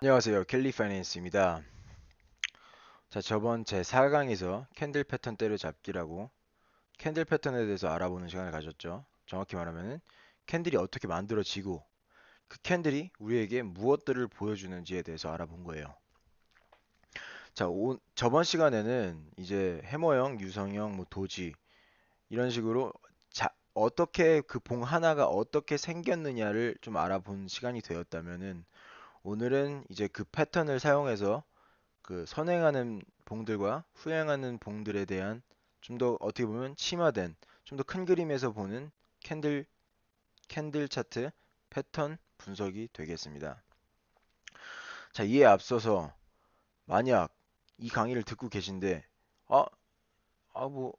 안녕하세요. 켈리 파이낸스입니다. 자, 저번 제 4강에서 캔들 패턴 때려잡기라고 캔들 패턴에 대해서 알아보는 시간을 가졌죠. 정확히 말하면은 캔들이 어떻게 만들어지고 그 캔들이 우리에게 무엇들을 보여주는지에 대해서 알아본 거예요. 자, 오, 저번 시간에는 이제 해머형, 유성형, 뭐 도지 이런 식으로 자, 어떻게 그 봉 하나가 어떻게 생겼느냐를 좀 알아본 시간이 되었다면은 오늘은 이제 그 패턴을 사용해서 그 선행하는 봉들과 후행하는 봉들에 대한 좀 더 어떻게 보면 심화된 좀 더 큰 그림에서 보는 캔들 캔들 차트 패턴 분석이 되겠습니다. 자, 이에 앞서서 만약 이 강의를 듣고 계신데 아, 아 뭐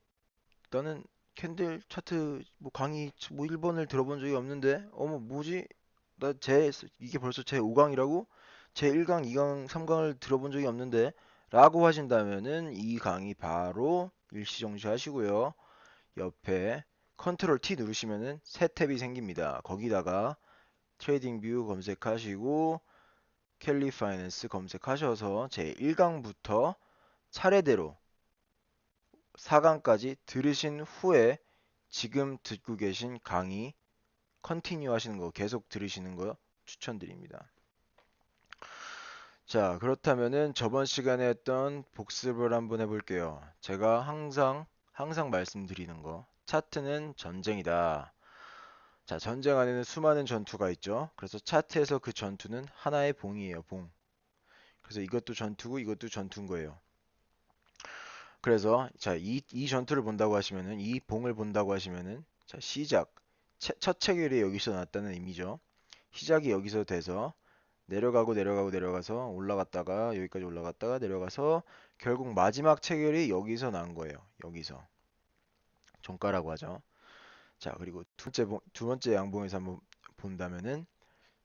나는 캔들 차트 뭐 강의 뭐 1번을 들어본 적이 없는데 어머 뭐지? 나 제 이게 벌써 제 5강이라고? 제 1강, 2강, 3강을 들어본 적이 없는데 라고 하신다면은 이 강의 바로 일시정지 하시고요. 옆에 컨트롤 T 누르시면은 새 탭이 생깁니다. 거기다가 트레이딩 뷰 검색하시고 캘리 파이낸스 검색하셔서 제 1강부터 차례대로 4강까지 들으신 후에 지금 듣고 계신 강의 컨티뉴 하시는 거 계속 들으시는 거 추천드립니다. 자, 그렇다면은 저번 시간에 했던 복습을 한번 해볼게요. 제가 항상 항상 말씀드리는 거 차트는 전쟁이다. 자, 전쟁 안에는 수많은 전투가 있죠. 그래서 차트에서 그 전투는 하나의 봉이에요, 봉. 그래서 이것도 전투고 이것도 전투인 거예요. 그래서 자, 이, 이 전투를 본다고 하시면은 이 봉을 본다고 하시면은 자, 시작. 채- 첫 체결이 여기서 났다는 의미죠. 시작이 여기서 돼서 내려가고 내려가고 내려가서 올라갔다가 여기까지 올라갔다가 내려가서 결국 마지막 체결이 여기서 난 거예요. 여기서. 종가라고 하죠. 자, 그리고 두 번째, 봉- 두 번째 양봉에서 한번 본다면은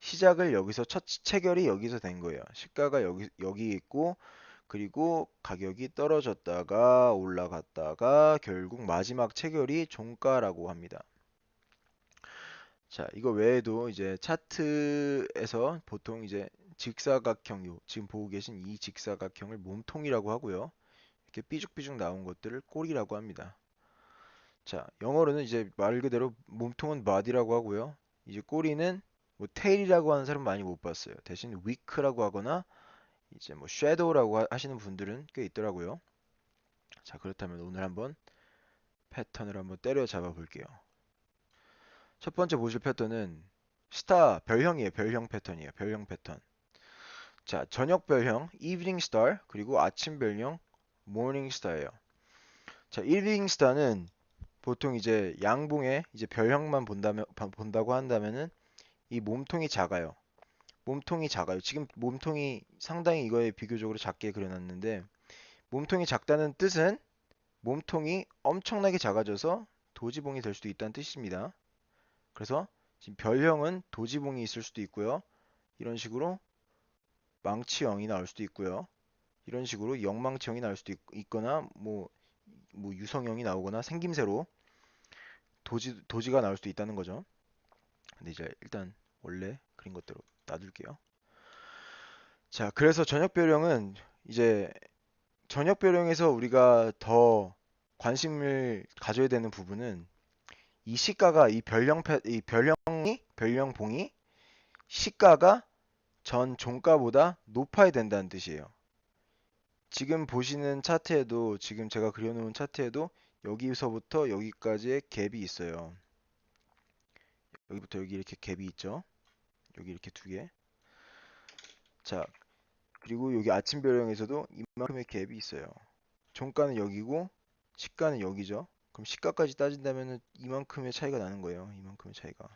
시작을 여기서 첫 체결이 여기서 된 거예요. 시가가 여기 여기 있고 그리고 가격이 떨어졌다가 올라갔다가 결국 마지막 체결이 종가라고 합니다. 자, 이거 외에도 이제 차트에서 보통 이제 직사각형, 요 지금 보고 계신 이 직사각형을 몸통이라고 하고요. 이렇게 삐죽삐죽 나온 것들을 꼬리라고 합니다. 자, 영어로는 이제 말 그대로 몸통은 body라고 하고요. 이제 꼬리는 뭐 tail이라고 하는 사람 많이 못 봤어요. 대신 weak라고 하거나 이제 뭐 하- 하시는 분들은 꽤 있더라고요. 자, 그렇다면 오늘 한번 패턴을 한번 때려 잡아 볼게요. 첫 번째 보실 패턴은 스타 별형이에요. 별형 패턴이에요. 별형 패턴. 자, 저녁 별형 evening star 그리고 아침 별형 morning star예요. 자, evening star는 보통 이제 양봉에 이제 별형만 본다면 봐- 본다고 한다면은 이 몸통이 작아요. 몸통이 작아요. 지금 몸통이 상당히 이거에 비교적으로 작게 그려놨는데 몸통이 작다는 뜻은 몸통이 엄청나게 작아져서 도지봉이 될 수도 있다는 뜻입니다. 그래서 지금 별형은 도지봉이 있을 수도 있고요. 이런 식으로 망치형이 나올 수도 있고요. 이런 식으로 영망치형이 나올 수도 있, 거나 뭐, 뭐 유성형이 나오거나 생김새로 도지, 도지가 나올 수도 있다는 거죠. 근데 이제 일단 원래 그린 것대로 놔둘게요. 자, 그래서 저녁별형은 이제 저녁별형에서 우리가 더 관심을 가져야 되는 부분은 이 시가가 이 패, 이 별형이 별형봉이 시가가 전 종가보다 높아야 된다는 뜻이에요. 지금 보시는 차트에도 지금 제가 그려놓은 차트에도 여기서부터 여기까지의 갭이 있어요. 여기부터 여기 이렇게 갭이 있죠. 여기 이렇게 두 개. 자, 그리고 여기 아침 별형에서도 이만큼의 갭이 있어요. 종가는 여기고 시가는 여기죠. 그럼 시가까지 따진다면 이만큼의 차이가 나는 거예요. 이만큼의 차이가.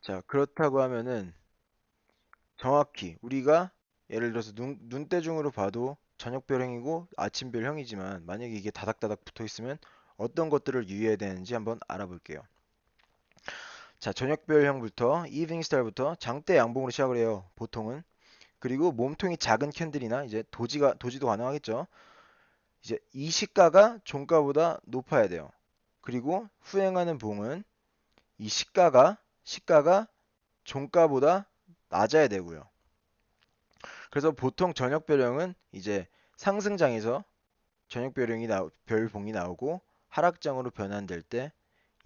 자, 그렇다고 하면은 정확히 우리가 예를 들어서 눈, 눈대중으로 봐도 저녁별형이고 아침별형이지만 만약에 이게 다닥다닥 붙어 있으면 어떤 것들을 유의해야 되는지 한번 알아볼게요. 자, 저녁별형부터 이브닝 스타일부터 장대 양봉으로 시작을 해요. 보통은. 그리고 몸통이 작은 캔들이나 이제 도지가 도지도 가능하겠죠. 이제 이 시가가 종가보다 높아야 돼요. 그리고 후행하는 봉은 이 시가가 시가가 종가보다 낮아야 되고요. 그래서 보통 저녁별형은 이제 상승장에서 저녁별형이 나 별봉이 나오고 하락장으로 변환될 때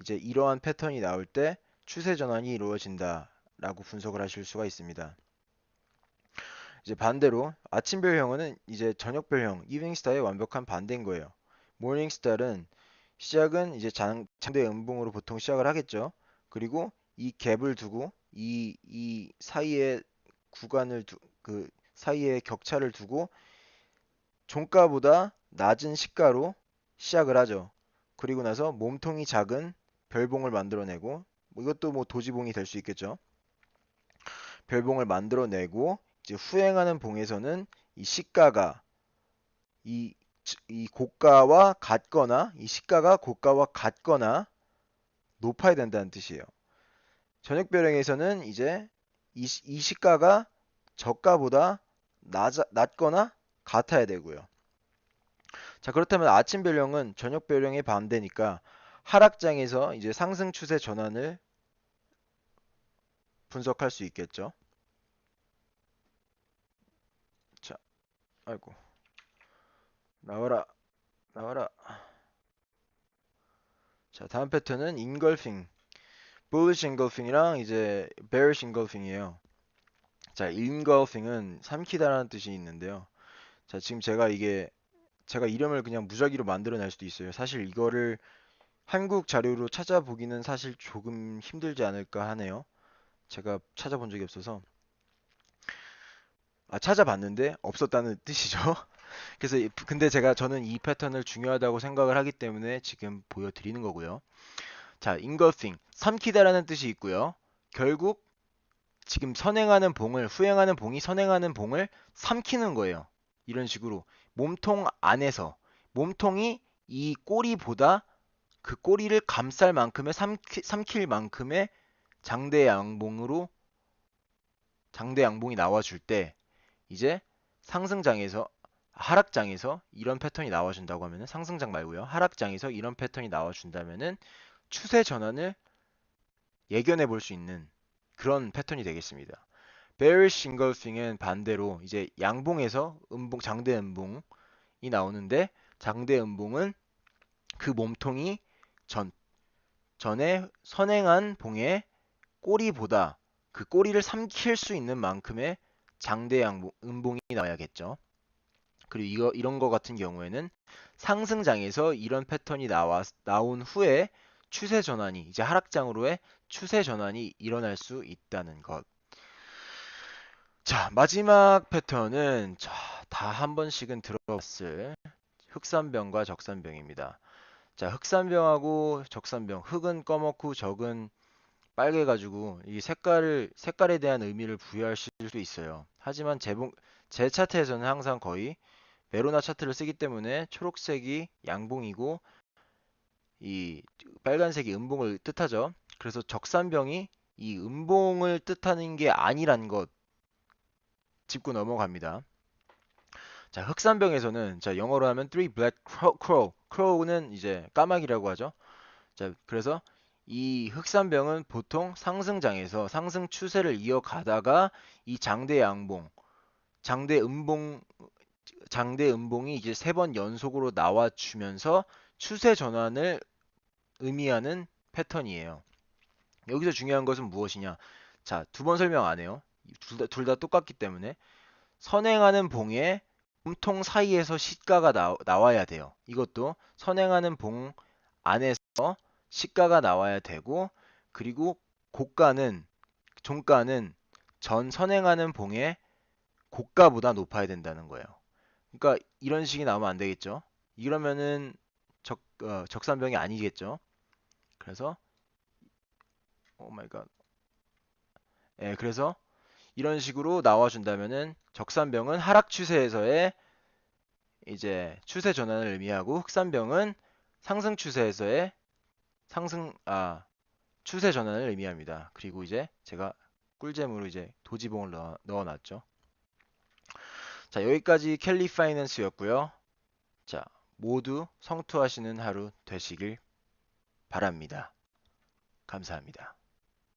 이제 이러한 패턴이 나올 때 추세 전환이 이루어진다라고 분석을 하실 수가 있습니다. 이제 반대로 아침별형은 이제 저녁별형 이브닝스타의 완벽한 반대인 거예요. 모닝스타는 시작은 이제 장, 장대 음봉으로 보통 시작을 하겠죠. 그리고 이 갭을 두고 이, 이 사이에 구간을 두, 그 사이에 격차를 두고 종가보다 낮은 시가로 시작을 하죠. 그리고 나서 몸통이 작은 별봉을 만들어내고 뭐 이것도 뭐 도지봉이 될 수 있겠죠. 별봉을 만들어내고 이제 후행하는 봉에서는 이 시가가 이, 이 고가와 같거나 이 시가가 고가와 같거나 높아야 된다는 뜻이에요. 저녁별행에서는 이제 이, 이 시가가 저가보다 낮, 낮거나 같아야 되고요. 자 그렇다면 아침 별령은 저녁 별령의 반대니까 하락장에서 이제 상승 추세 전환을 분석할 수 있겠죠. 아이고 나와라 나와라. 자 다음 패턴은 인걸핑, bullish engulfing이랑 이제 bearish engulfing이에요. 자, engulfing은 삼키다라는 뜻이 있는데요. 자, 지금 제가 이게 제가 이름을 그냥 무작위로 만들어낼 수도 있어요. 사실 이거를 한국 자료로 찾아보기는 사실 조금 힘들지 않을까 하네요. 제가 찾아본 적이 없어서 아 찾아봤는데 없었다는 뜻이죠. 그래서 근데 제가 저는 이 패턴을 중요하다고 생각을 하기 때문에 지금 보여드리는 거고요. 자, engulfing 삼키다라는 뜻이 있고요. 결국 지금 선행하는 봉을 후행하는 봉이 선행하는 봉을 삼키는 거예요. 이런 식으로 몸통 안에서 몸통이 이 꼬리보다 그 꼬리를 감쌀 만큼의 삼키, 삼킬 만큼의 장대 양봉으로 장대 양봉이 나와줄 때 이제 상승장에서 하락장에서 이런 패턴이 나와준다고 하면은 상승장 말고요 하락장에서 이런 패턴이 나와준다면은 추세 전환을 예견해 볼 수 있는 그런 패턴이 되겠습니다. bearish engulfing은 반대로 이제 양봉에서 음봉 장대 음봉이 나오는데 장대 음봉은 그 몸통이 전 전에 선행한 봉의 꼬리보다 그 꼬리를 삼킬 수 있는 만큼의 장대 양봉 음봉이 나와야겠죠. 그리고 이거 이런 거 같은 경우에는 상승장에서 이런 패턴이 나와 나온 후에 추세 전환이 이제 하락장으로의 추세 전환이 일어날 수 있다는 것. 자, 마지막 패턴은 다 한 번씩은 들어봤을 흑산병과 적산병입니다. 자, 흑산병하고 적산병. 흑은 검었고 적은 빨개 가지고 이 색깔을 색깔에 대한 의미를 부여하실 수 있어요. 하지만 제, 제 차트에서는 항상 거의 메로나 차트를 쓰기 때문에 초록색이 양봉이고 이 빨간색이 음봉을 뜻하죠. 그래서 적산병이 이 음봉을 뜻하는 게 아니란 것 짚고 넘어갑니다. 자, 흑산병에서는 자, 영어로 하면 three black crow. crow는 이제 까마귀라고 하죠. 자, 그래서 이 흑산병은 보통 상승장에서 상승 추세를 이어가다가 이 장대 양봉, 장대 음봉, 장대 음봉이 이제 세 번 연속으로 나와주면서 추세 전환을 의미하는 패턴이에요. 여기서 중요한 것은 무엇이냐? 자, 두 번 설명 안 해요. 둘다 똑같기 때문에 선행하는 봉에 몸통 사이에서 시가가 나, 나와야 돼요. 이것도 선행하는 봉 안에서 시가가 나와야 되고 그리고 고가는 종가는 전 선행하는 봉의 고가보다 높아야 된다는 거예요. 그러니까 이런 식이 나오면 안 되겠죠. 이러면은 적, 어, 적산병이 아니겠죠. 그래서 오 마이 갓. 예, 그래서 이런 식으로 나와준다면은 적산병은 하락 추세에서의 이제 추세 전환을 의미하고 흑산병은 상승 추세에서의 상승 아 추세 전환을 의미합니다. 그리고 이제 제가 꿀잼으로 이제 도지봉을 넣어, 넣어놨죠. 자 여기까지 캘리 파이낸스였고요. 자 모두 성투하시는 하루 되시길 바랍니다. 감사합니다.